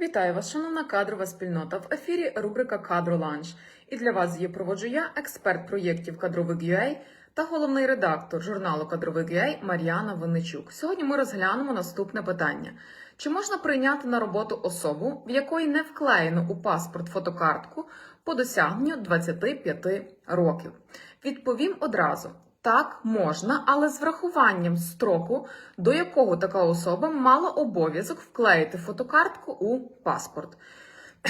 Вітаю вас, шановна кадрова спільнота. В ефірі рубрика Кадроланч. І для вас її проводжу я, експерт проєктів кадровик UA та головний редактор журналу Кадровик UA Мар'яна Винничук. Сьогодні ми розглянемо наступне питання: чи можна прийняти на роботу особу, в якої не вклеєно у паспорт фотокартку по досягненню 25 років? Відповім одразу. Так, можна, але з врахуванням строку, до якого така особа мала обов'язок вклеїти фотокартку у паспорт.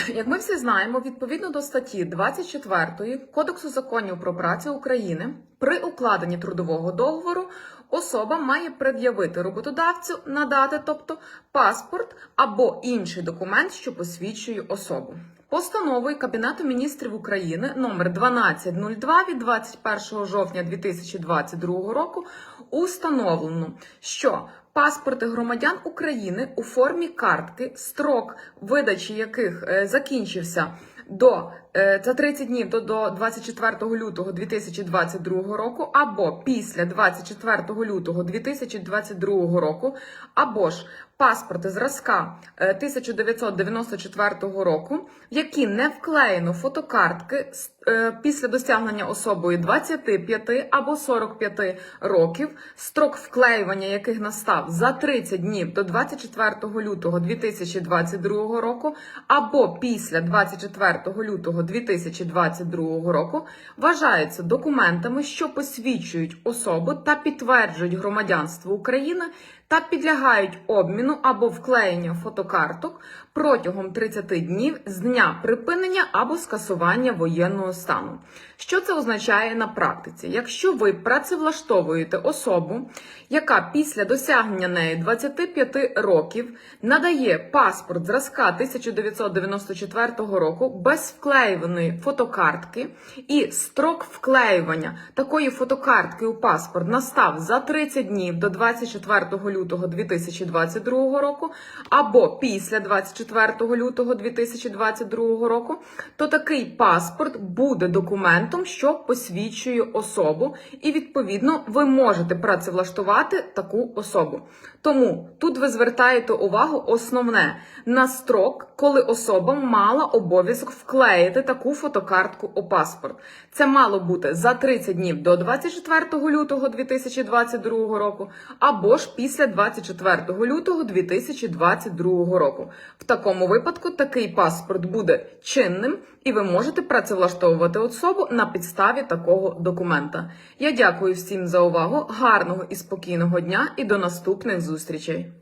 Як ми всі знаємо, відповідно до статті 24 Кодексу законів про працю України, при укладенні трудового договору особа має пред'явити роботодавцю надати, тобто паспорт або інший документ, що посвідчує особу. Постановою Кабінету міністрів України номер 1202 від 21 жовтня 2022 року установлено, що паспорти громадян України у формі картки, строк видачі яких е, закінчився до е, за 30 днів до, до 24 лютого 2022 року, або після 24 лютого 2022 року, або ж паспорти зразка е, 1994 року, які не вклеєно фотокартки з- е, після досягнення особою 25 або 45 років, строк вклеювання яких настав за 30 днів до 24 лютого 2022 року, або після 24 лютого 2022 року, вважаються документами, що посвідчують особу та підтверджують громадянство України та підлягають обміну або вклеєнню фотокарток протягом 30 днів з дня припинення або скасування воєнного стану. Що це означає на практиці? Якщо ви працевлаштовуєте особу, яка після досягнення неї 25 років надає паспорт зразка 1994 року без вклеюваної фотокартки, і строк вклеювання такої фотокартки у паспорт настав за 30 днів до 24 лютого 2022 року, або після 24 лютого 2022 року, то такий паспорт буде документом, що посвідчує особу, і відповідно ви можете працевлаштувати таку особу. Тому тут ви звертаєте увагу основне на строк, коли особа мала обов'язок вклеїти таку фотокартку у паспорт. Це мало бути за 30 днів до 24 лютого 2022 року, або ж після 24 лютого 2022 року. В такому випадку такий паспорт буде чинним, і ви можете працевлаштовувати особу на підставі такого документа. Я дякую всім за увагу, гарного і спокійного дня і до наступних зустрічей.